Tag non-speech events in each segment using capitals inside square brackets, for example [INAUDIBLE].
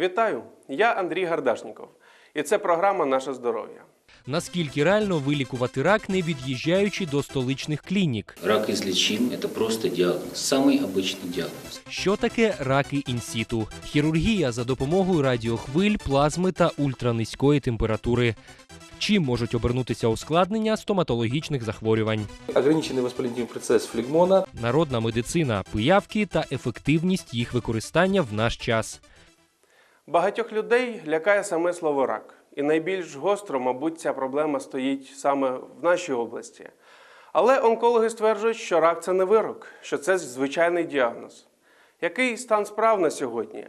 Вітаю! Я Андрій Гардашніков, і це програма Наше здоров'я. Наскільки реально вилікувати рак, не від'їжджаючи до столичних клінік? Рак излечим – это просто диагноз, самый обычный диагноз. Що таке раки інсіту? Хірургія за допомогою радіохвиль, плазми та ультранизької температури. Чим можуть обернутися ускладнення стоматологічних захворювань? ограниченный воспалительный процесс флегмона, Народна медицина, пиявки та ефективність їх використання в наш час. Багатьох людей лякає саме слово рак. І найбільш гостро, мабуть, ця проблема стоїть саме в нашій області. Але онкологи стверджують, що рак це не вирок, що це звичайний діагноз. Який стан справ на сьогодні?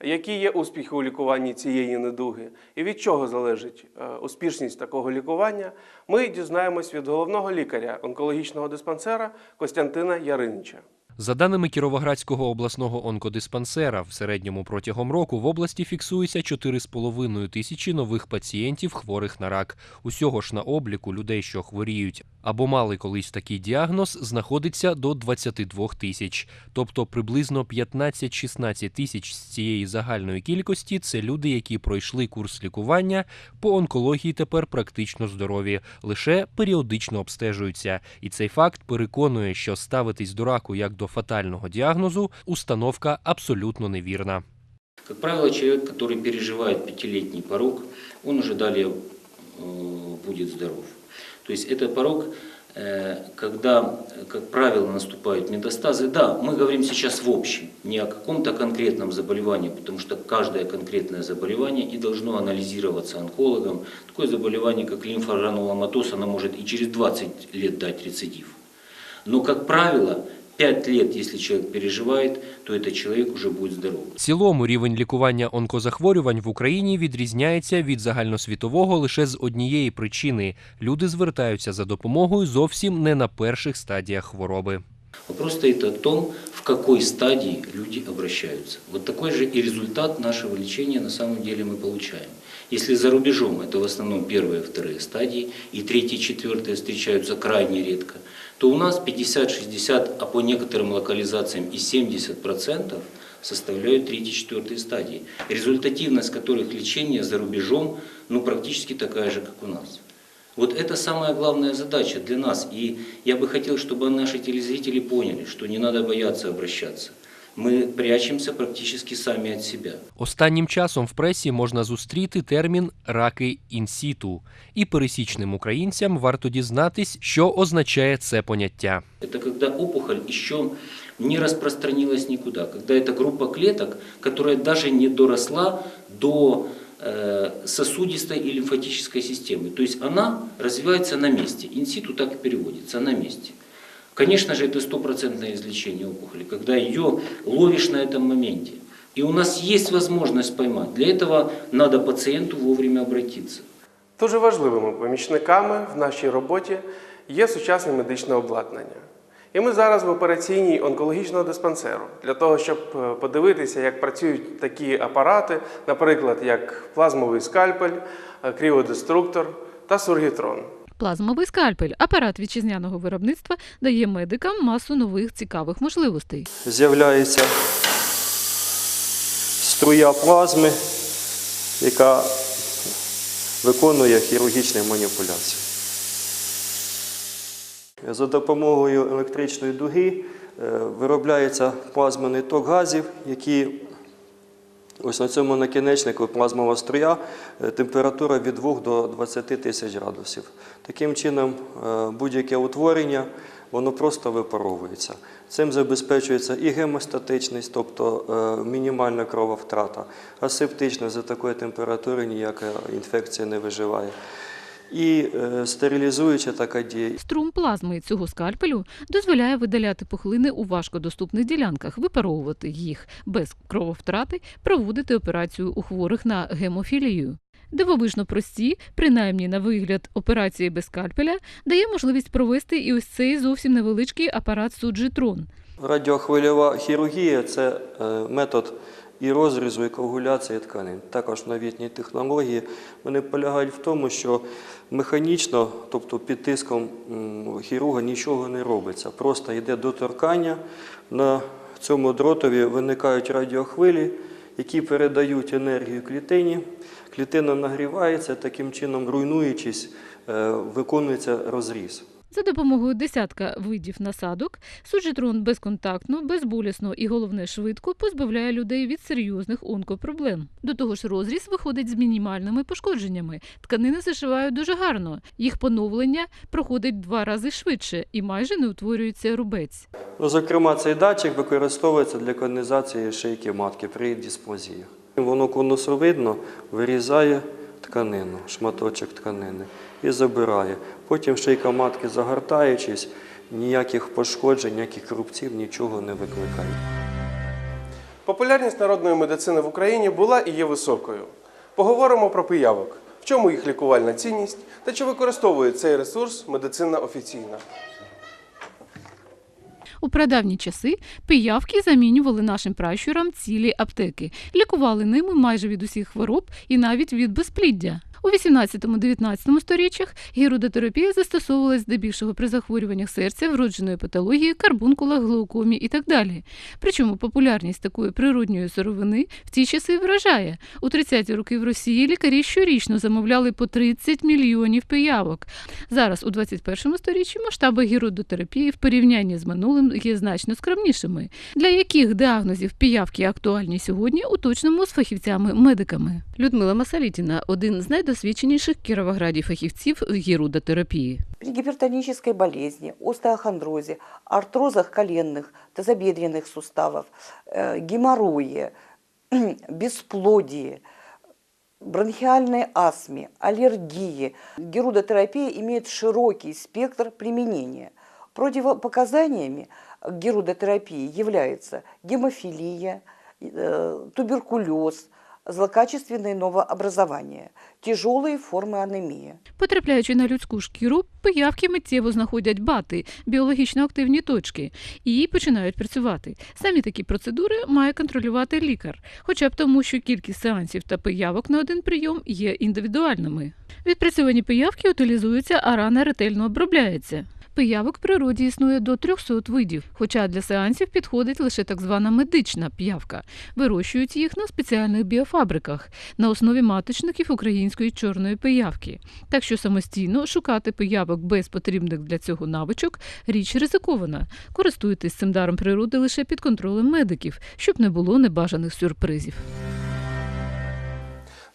Які є успіхи у лікуванні цієї недуги? І від чого залежить е, успішність такого лікування? Ми дізнаємось від головного лікаря онкологічного диспансера Костянтина Яринича. За даними Кіровоградського обласного онкодиспансера, в середньому протягом року в області фіксується 4,5 тисячі нових пацієнтів, хворих на рак. Усього ж на обліку людей, що хворіють або мали колись такий діагноз, знаходиться до 22 тисяч. Тобто приблизно 15-16 тисяч з цієї загальної кількості це люди, які пройшли курс лікування по онкології тепер практично здорові, лише періодично обстежуються. І цей факт переконує, що ставитись до раку як до фатального діагнозу установка абсолютно невірна. Как правило, человек, который переживает пятилетний порог, он уже далее будет здоров. То есть это порог, когда, как правило, наступают метастазы. Да, мы говорим сейчас в общем, не о каком-то конкретном заболевании, потому что каждое конкретное заболевание и должно анализироваться онкологом. Такое заболевание, как лимфогрануломатоз, оно может и через 20 лет дать рецидив. Но, как правило, 5 лет, если человек переживает, то этот человек уже будет здоров. В цілому рівень лікування онкозахворювань в Україні відрізняється від загальносвітового лише з однієї причини: люди звертаються за допомогою зовсім не на перших стадіях хвороби. Вопрос стоит о том, в какой стадии люди обращаются. Вот такой же и результат нашего лечения на самом деле мы получаем. Если за рубежом это в основном первые и вторые стадии, и третьи и четвертые встречаются крайне редко, то у нас 50-60, а по некоторым локализациям и 70% составляют третьи и четвертые стадии, результативность которых лечения за рубежом ну, практически такая же, как у нас. Вот это самая главная задача для нас. И я бы хотел, чтобы наши телезрители поняли, что не надо бояться обращаться. Мы прячемся практически сами от себя. Останнім часом в пресі можна зустріти термін раки інсіту, і пересічним українцям варто дізнатись, що означає це поняття. Это когда опухоль еще не распространилась никуда, когда это группа клеток, которая даже не доросла до э, сосудистой и лимфатической системы. То есть она развивается на месте. Инситу так и переводится, на месте. Конечно же, это стопроцентное излечение опухоли, когда ее ловишь на этом моменте. И у нас есть возможность поймать. Для этого надо пациенту вовремя обратиться. Дуже важливими помічниками в нашій роботі є сучасне медичне обладнання. І ми зараз в операційній онкологічного диспансеру для того, щоб е, подивитися, як працюють такі апарати, наприклад, як плазмовий скальпель, е, кріодеструктор та сургітрон. Плазмовий скальпель апарат вітчизняного виробництва дає медикам масу нових цікавих можливостей. з'являється струя плазми, яка виконує хірургічні маніпуляції. За допомогою електричної дуги е, виробляється плазменний ток газів, які ось на цьому накінечнику плазмова струя, е, температура від 2 до 20 тисяч градусів. Таким чином, е, будь-яке утворення воно просто випаровується. Цим забезпечується і гемостатичність, тобто е, мінімальна крововтрата, асептичність за такої температури ніяка інфекція не виживає. І е, стерилізуюча така дія. Струм плазми цього скальпелю дозволяє видаляти пухлини у важкодоступних ділянках, випаровувати їх без крововтрати, проводити операцію у хворих на гемофілію. Дивовижно прості, принаймні на вигляд операції без скальпеля, дає можливість провести і ось цей зовсім невеличкий апарат суджитрон. Радіохвильова хірургія це е, метод і розрізу, і коагуляції тканин. Також новітні технології вони полягають в тому, що механічно, тобто під тиском хірурга нічого не робиться. Просто йде доторкання, на цьому дротові виникають радіохвилі, які передають енергію клітині. Клітина нагрівається, таким чином, руйнуючись, е, виконується розріз. За допомогою десятка видів насадок суджетрон безконтактно, безболісно і головне швидко позбавляє людей від серйозних онкопроблем. До того ж, розріз виходить з мінімальними пошкодженнями. Тканини зашивають дуже гарно. Їх поновлення проходить два рази швидше і майже не утворюється рубець. Зокрема, цей датчик використовується для конізації шийки матки при дисплазії. Воно конусовидно вирізає тканину, шматочок тканини і забирає. Потім шийка матки, загортаючись, ніяких пошкоджень, ніяких рубців, нічого не викликає. Популярність народної медицини в Україні була і є високою. Поговоримо про пиявок, в чому їх лікувальна цінність та чи використовує цей ресурс медицина офіційна. У прадавні часи пиявки замінювали нашим пращурам цілі аптеки, лікували ними майже від усіх хвороб і навіть від безпліддя. У 18-19 сторіччях гірудотерапія застосовувалась здебільшого при захворюваннях серця, вродженої патології, карбункулах, глаукомі і так далі. Причому популярність такої природньої сировини в ті часи вражає. У 30-ті роки в Росії лікарі щорічно замовляли по 30 мільйонів пиявок. Зараз, у 21 сторіччі, масштаби гірудотерапії в порівнянні з минулим є значно скромнішими. Для яких діагнозів пиявки актуальні сьогодні, уточнимо з фахівцями-медиками. Людмила Масалітіна – один з найдосвідченіших в Кіровограді фахівців в гірудотерапії. При гипертонической болезни, остеохондрозе, артрозах коленных, тазобедренных суставов, э, геморрое, [CLEARS THROAT] бесплодии, бронхиальной астме, аллергии. Герудотерапия имеет широкий спектр применения. Противопоказаниями к герудотерапии являются гемофилия, э, туберкулез, злокачественные новообразования, тяжелые формы анемии. Потрапляючи на людську шкіру, пиявки миттєво знаходять бати, біологічно активні точки, і починають працювати. Самі такі процедури має контролювати лікар, хоча б тому, що кількість сеансів та пиявок на один прийом є індивідуальними. Відпрацьовані пиявки утилізуються, а рана ретельно обробляється. Пиявок в природі існує до 300 видів, хоча для сеансів підходить лише так звана медична п'явка. Вирощують їх на спеціальних біофабриках на основі маточників української чорної пиявки. Так що самостійно шукати пиявок без потрібних для цього навичок річ ризикована. Користуйтесь цим даром природи лише під контролем медиків, щоб не було небажаних сюрпризів.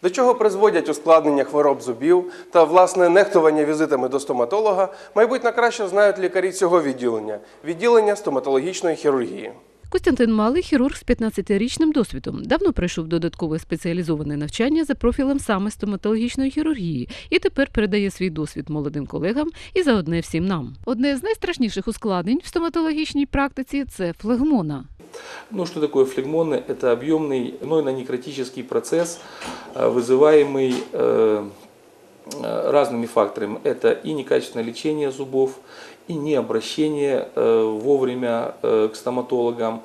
До чого призводять ускладнення хвороб зубів та власне нехтування візитами до стоматолога, майбутньо краще знають лікарі цього відділення відділення стоматологічної хірургії. Костянтин Малий хірург з 15-річним досвідом. Давно пройшов додаткове спеціалізоване навчання за профілем саме стоматологічної хірургії і тепер передає свій досвід молодим колегам і заодне всім нам. Одне з найстрашніших ускладнень в стоматологічній практиці це флегмона. Ну, что такое флегмоны? Это объемный гнойно-некротический процесс, э, вызываемый э, э, разными факторами. Это и некачественное лечение зубов, и необращение вовремя к стоматологам,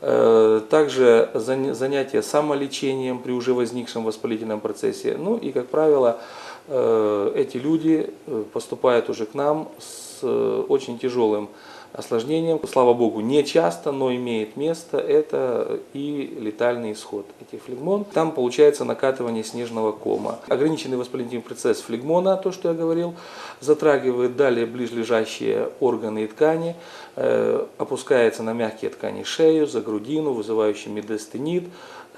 также заня- занятие самолечением при уже возникшем воспалительном процессе. Ну и, как правило, эти люди э, поступают уже к нам с э, очень тяжелым осложнением. Слава богу, не часто, но имеет место. Это и летальный исход этих флегмон. Там получается накатывание снежного кома. Ограниченный воспалительный процесс флегмона, то, что я говорил, затрагивает далее ближлежащие органы и ткани, э, опускается на мягкие ткани шею, за грудину, вызывающий медестенит,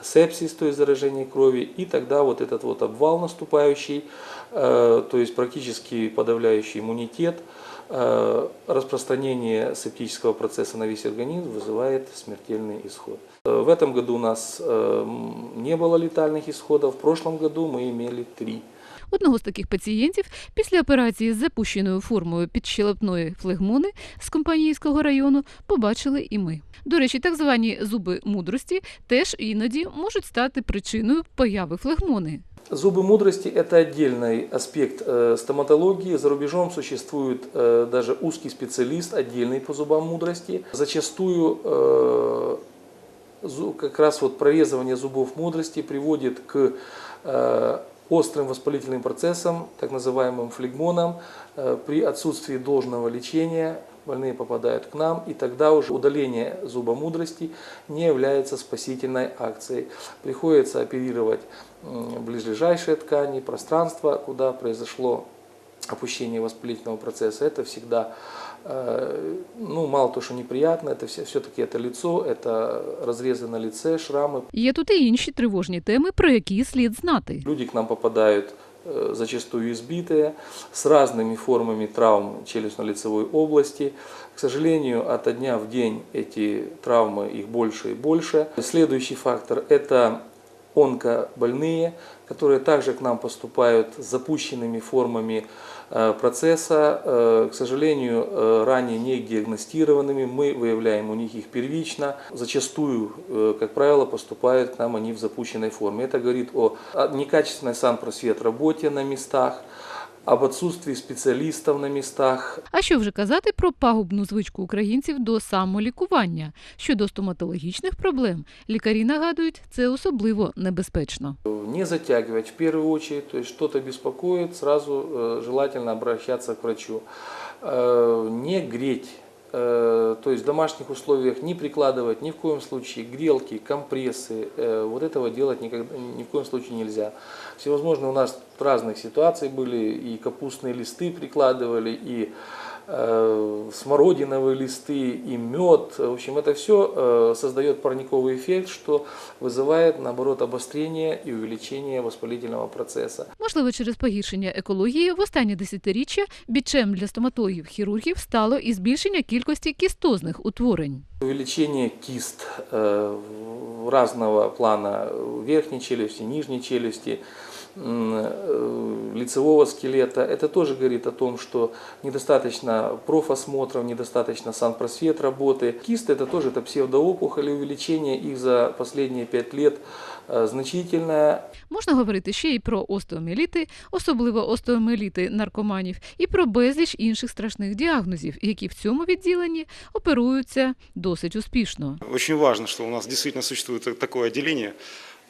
сепсис, то есть заражение крови, и тогда вот этот вот обвал наступающий, э, то есть практически подавляющий иммунитет, э, распространение септического процесса на весь организм вызывает смертельный исход. Э, В этом году у нас не было летальных исходов, в прошлом году мы имели три. Одного з таких пацієнтів після операції з запущеною формою підщелепної флегмони з компанійського району побачили і ми. До речі, так звані зуби мудрості теж іноді можуть стати причиною появи флегмони. Зубы мудрости – это отдельный аспект э, стоматологии. За рубежом существует э, даже узкий специалист, отдельный по зубам мудрости. Зачастую э, зу- как раз вот прорезывание зубов мудрости приводит к э, острым воспалительным процессам, так называемым флегмонам. Э, При отсутствии должного лечения больные попадают к нам, и тогда уже удаление зуба мудрости не является спасительной акцией. Приходится оперировать ближайшие ткани, пространство, куда произошло опущение воспалительного процесса. Это всегда, ну, мало то, что неприятно, это все, все-таки это лицо, это разрезы на лице, шрамы. Є тут і інші тривожні теми, про які слід знати. Люди к нам попадают э, зачастую избитые, с разными формами травм челюстно-лицевой области. К сожалению, от дня в день эти травмы, их больше и больше. Следующий фактор – это онкобольные, которые также к нам поступают с запущенными формами э, процесса, э, к сожалению, э, ранее не диагностированными, мы выявляем у них их первично, зачастую, э, как правило, поступают к нам они в запущенной форме. Это говорит о о некачественной санпросвет работе на местах, об отсутствии специалистов на местах, А що вже казати про пагубну звичку українців до самолікування? Щодо стоматологічних проблем, лікарі нагадують, це особливо небезпечно. Не затягивать в первую очередь, то есть что-то беспокоит, сразу э, желательно обращаться к врачу. Э, не греть, э, то есть в домашних условиях не прикладывать ни в коем случае грелки, компрессы, э, вот этого делать никогда, ни в коем случае нельзя. Всевозможные у нас разных ситуаций были, и капустные листы прикладывали, и э, смородиновые листы, и мед. В общем, это все создает парниковый эффект, что вызывает, наоборот, обострение и увеличение воспалительного процесса. Можливо, через погіршення екології в останні десятиріччя бічем для стоматологів-хірургів стало і збільшення кількості кістозних утворень. Увеличение кист э, в- разного плана верхней челюсти, нижней челюсти, м, э, лицевого скелета. Это тоже говорит о том, что недостаточно профосмотров, недостаточно санпросвет работы. Кисты это тоже это псевдоопухоли, увеличение их за последние пять лет э, значительное. Можна говорити ще й про остеоміеліти, особливо остеоміеліти наркоманів, і про безліч інших страшних діагнозів, які в цьому відділенні оперуються досить успішно. Очень важно, что у нас действительно существует такое отделение.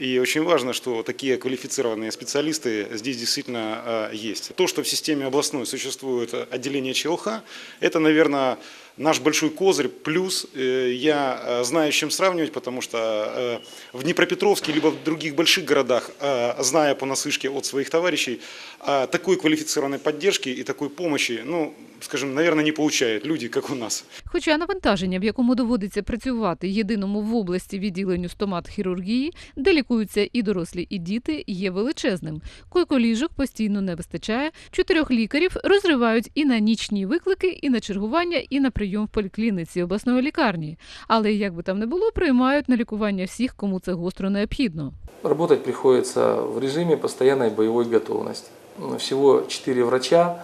И очень важно, что такие квалифицированные специалисты здесь действительно э, есть. То, что в системе областной существует э, отделение ЧЛХ, это, наверное, наш большой козырь. Плюс э, я э, знаю, с чем сравнивать, потому что в Днепропетровске либо в других больших городах, зная по наслышке от своих товарищей, э, такой квалифицированной поддержки и такой помощи, ну, скажем, наверное, не получают люди, как у нас. Хоча навантаження, в якому доводиться працювати єдиному в області відділенню стомат-хірургії, де лікуються і дорослі, і діти, є величезним. Койко-ліжок постійно не вистачає. Чотирьох лікарів розривають і на нічні виклики, і на чергування, і на прийом в поліклініці обласної лікарні. Але як би там не було, приймають на лікування всіх, кому це гостро необхідно. Работать приходится в режиме постоянной боевой готовности. Ну, Всего 4 врача,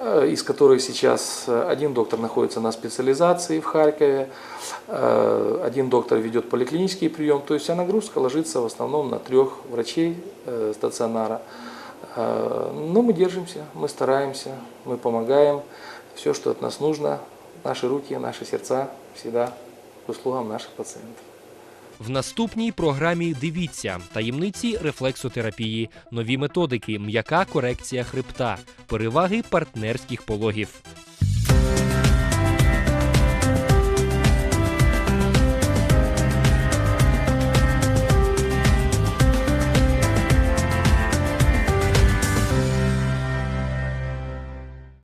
из которых сейчас а, один доктор находится на специализации в Харькове, а, один доктор ведет поликлинический прием, то есть вся нагрузка ложится в основном на трех врачей э, стационара. Но мы держимся, мы стараемся, мы помогаем. Все, что от нас нужно, наши руки, наши сердца всегда к услугам наших пациентов. В наступній програмі дивіться таємниці рефлексотерапії, нові методики, м'яка корекція хребта, переваги партнерських пологів.